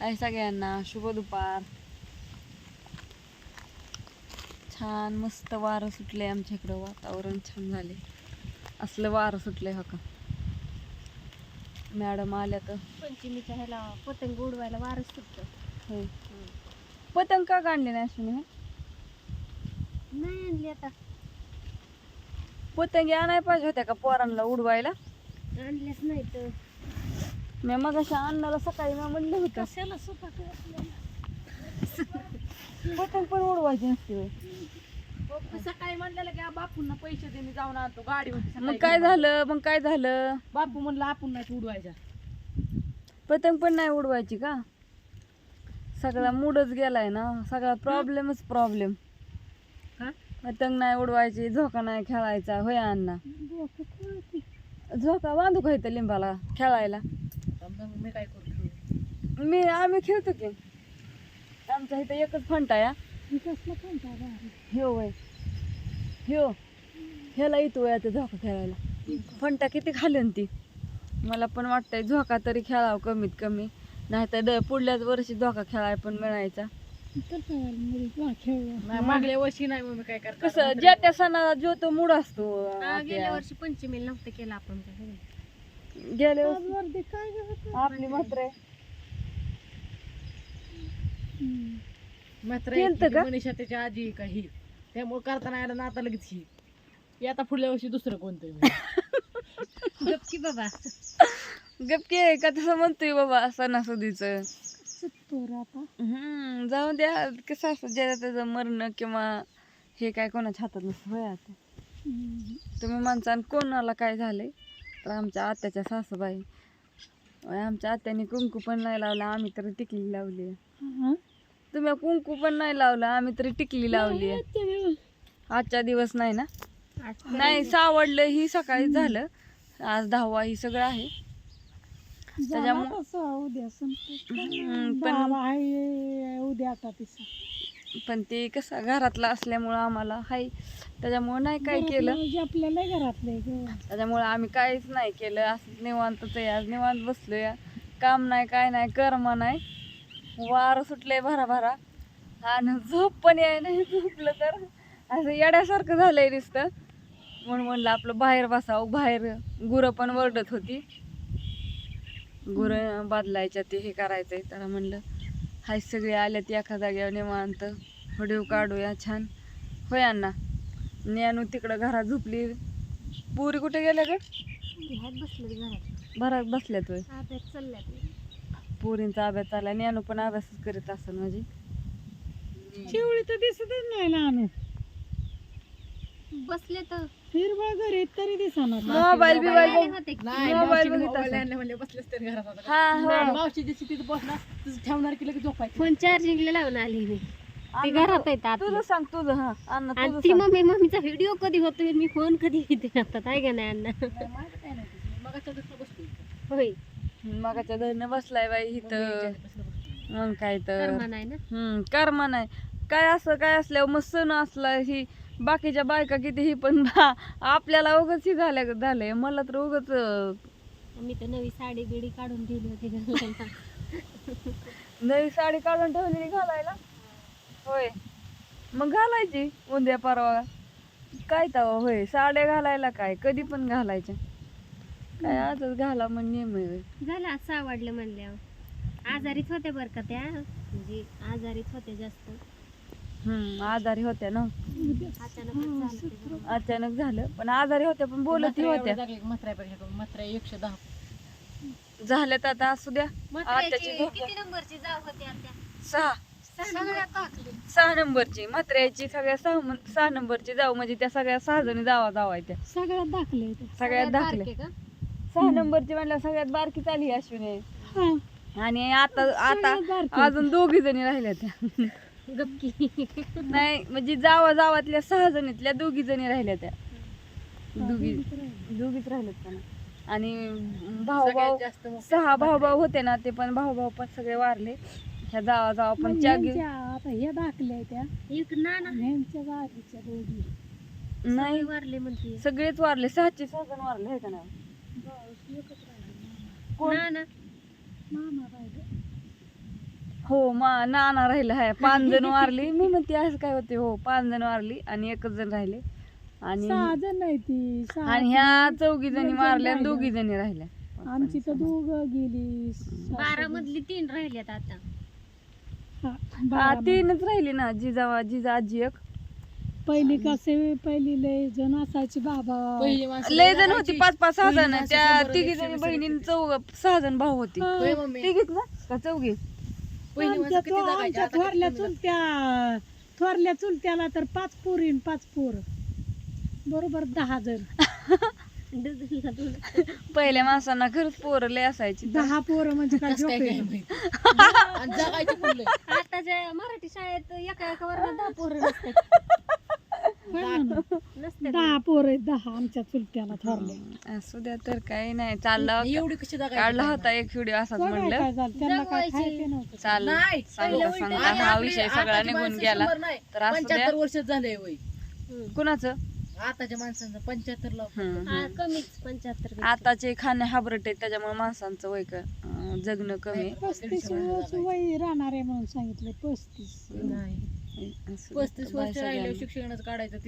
आहे सगळ्यांना शुभ दुपार. छान मस्त वारं सुटले आमच्या इकडं वातावरण छान झाले असलं वारं सुटलंय हो का? मॅडम आल्या तर. पंचमीच्या ह्याला पतंग उडवायला वारच सुटतं. होय पतंग का काढले नाही अश्विनी? नाही आणली आता. पतंगी आणाय पाहिजे होत्या का पोरांना उडवायला? आणल्याच नाही तर मी मग अशा अण्णाला सकाळी मी म्हणलं होतं. कशाला पण उडवायची नसते होय. सकाळी म्हणलेलं की बापूंना पैसे दे मी जाऊन आणतो गाडी होती मग काय झालं? मग काय झालं? बापू म्हणलं आपण नाही उडवायच्या. पतंग पण नाही उडवायची का? सगळा मूडच गेलाय ना. सगळा प्रॉब्लेमच प्रॉब्लेम हा? पतंग नाही उडवायची झोका नाही खेळायचा. होय अण्णा? झोका बांधू का इथं लिंबाला? खेळायला? मग मी काय करतो मी आम्ही खेळतो की. आमचा इथं एकच फंटा या ह्यो वय. ह्यो. ह्याला येतो वय ते झोका खेळायला. फंटा किती खाल्ली ती? मला पण वाटतंय झोका तरी खेळावं कमीत कमी. नाही तर द पुढल्याच वर्षी झोका खेळाय पण मिळायचा. नाही मागल्या वर्षी नाही मग मी काय करतो कसं ज्या त्या सणाला जो तो मूड असतो गेल्या आपल्या. वर्षी पंचमीला नव्हतं केलं आपण वर्षी आपली मात्र केलतं का? मनीषा त्याची आजी का ही? त्यामुळे करताना आलं ना आता लगेच ही. ही आता पुढल्या वर्षी दुसरं कोणतं गपकी बाबा. गपके का तसं म्हणतोय बाबा सणासुदीचं. हम्म जाऊ द्या. कसं असतं ज्याला त्याचं मरण किंवा हे काय कोणाच्या हातात नसतं होय आता. तुम्ही माणसान कोणाला काय झालंय? तर आमच्या आत्याच्या सासूबाई. आमच्या आत्याने कुंकू पण नाही लावलं आम्ही तरी टिकली लावली. तुम्ही कुंकू पण नाही लावलं आम्ही तरी टिकली लावली. आजच्या दिवस. नाही ना? नाही सावडलं ही सकाळी झालं. आज दहावा ही सगळं आहे. त्याच्यामुळे हम्म, पण उद्या आता तिचा पण ते कसं घरातलं असल्यामुळं आम्हाला हाय. त्याच्यामुळं नाही काय केलं. आपल्याला घरातले त्याच्यामुळं आम्ही काहीच नाही केलं. असं निवांतच आहे. आज निवांत बसलोय. काम नाही काय नाही कर्म नाही. वारं सुटलंय भरा भरा आणि झोप पण याय नाही झोपलं तर. असं येड्यासारखं झालंय नुसतं. म्हणून म्हणलं आपलं बाहेर बसावं. बाहेर गुरं पण वरडत होती. गुरं बदलायच्या ते हे करायचंय. तर म्हणलं हाय सगळे आले ते एका जागेवर निवांत. व्हिडिओ काढूया छान. होय अण्णा? ज्ञानू तिकडं घरात झोपली. पुरी कुठे गेल्या ग? घरात बसल्यात चालल्यात पुरींचा अभ्यास चालला. ज्ञानू पण अभ्यासच करीत असेल म्हणजे. शिवळी तर दिसतच नाही लहान बसले तर. हिरवा घरी तरी दिसणार मोबाईल बिबाईल होते मोबाईल मावशी दिवशी तिथं बसणार तुझं ठेवणार की लगेच झोपायचं. फोन चार्जिंगला लावून आली मी. ते अण्णा, घरात आत तुझं सांग तुझं हा. अण्णा आणि तुझं ती सांग. मम्मी मम्मीचा व्हिडिओ कधी होतोय मी फोन कधी घेते आता आहे का नाही अण्णा? नाही, माझं काय नाही तिचं. मगाच्या इथं. होय. मगाच्या धरणं बसलाय बाई इथं. मग काय तर. कर्म नाही. काय असं काय असल्यावर मग सण असला ही बाकीच्या बायका किती ही पण बा- आपल्याला उगच ही झाल्या झालंय. मला तर उगच मी तर नवी साडी बिडी काढून ठेवली होती घालायला. नवी साडी काढून ठेवलेली घालायला? होय. मग घालायची उद्या परवा. काय तवा होय? साड्या घालायला काय? कधी पण घालायच्या. काय आजच घाला मग आहे होय. झालं असं आवडलं म्हणल्यावर. आजारीच होत्या बरं का त्या? म्हणजे आजारीच होत्या जास्त. हम्म आजारी होत्या ना. अचानक झालं. पण आजारी होत्या पण बोलत होत्या. म्हाताऱ्यापेक्षा. म्हाताऱ्या एकशे दहा. झाल्यात आता असू द्या. किती नंबरची जाव होती सहा. सगळ्या टाकली सहा नंबरची. म्हात्र्याची सगळ्या सहा सहा नंबरची जाऊ म्हणजे त्या सगळ्या सहा जणी जावा जावायच्या सगळ्यात दाखले सगळ्यात दाखले. सहा नंबरची म्हणल्या सगळ्यात बारकी चाली अश्विनी. आणि आता आता अजून दोघी जणी राहिल्या त्या. गपकी. नाही म्हणजे जावा जावातल्या सहा जणीतल्या दोघी जणी राहिल्या त्या. दोघी. दोघीच राहिल्यात का ना आणि भाऊ भाऊ जास्त मोठ्या. सहा भाऊ भाऊ होते ना ते पण भाऊ भाऊ पण सगळे वारले. ह्या जावा जावा पण चागी आता हे दाखले त्या. एक नाना. ह्यांच्या दोघी. नाही. वारले म्हणते. सगळेच वारले. सहाचे सहा जण वारले आहे का नाही? कोण? नाना. मामा पाहिजे हो मा नाना राहिलं आहे पाच जण वारली. मी म्हणते असं काय होते हो पाच जण वारली आणि एकच जण राहिले. आणि सहा जण नाही ती सहा आणि ह्या चौघी जणी मारल्या आणि. दोघी जणी राहिल्या. आमची तर दोघं गेली बारा मधली तीन राहिल्यात आता. हा, हा बारा तीनच राहिली ना जिजा जिजा आजी एक. पहिली कसे पहिली लय जण असायची बाबा. पहिली माणसं लय जण. होती पाच पाच सहा जण. त्या तिघी जणी बहिणी चौघ सहा जण भाऊ होती. हा. होय मम्मी. तिघीच ना? का चौघी? आमच्या आमच्या थोरल्या कमी चुलत्या थोरल्या चुलत्याला तर पाच पोरी न पाच पोर बरोबर दहा जण. पहिल्या माणसांना खरंच पोरं लय असायची दहा पोर म्हणजे काय कसं काय जोक काय आहे? माहीत. आणि जगायची फुलं आताच्या मराठी शाळेत एका एका वर्गात दहा पोरं दहा पोर आहेत दहा आमच्या चुलत्याला थोरल्या असू द्या तर काही नाही चालला एवढी कशी काढला होता एक व्हिडिओ असाच म्हणलं काय झालं त्यांना काय. खायचे नव्हतं चाल नाही सांगू पहिलं का सांगू उलटं. का? आणि हा विषय सगळा आताची निघून माणसं गेला शंभर नाही, तर असू द्या पंच्याहत्तर वर्ष झाले वय. कुणाचं आताच्या माणसांचं पंच्याहत्तर ला हम्म, हा, हम्म. कमीच पंच्याहत्तर आताचे खाणे हाबरट आहेत त्याच्यामुळे माणसांचं वय क- अं, जगणं कमी. पस्तीस वर्ष वय राहणार आहे म्हणून सांगितलं पस्तीस नाही असू द्या. पस्तीस बाय वर्ष राहिले सगळ्यांना. शिक्षणाचं काढायचं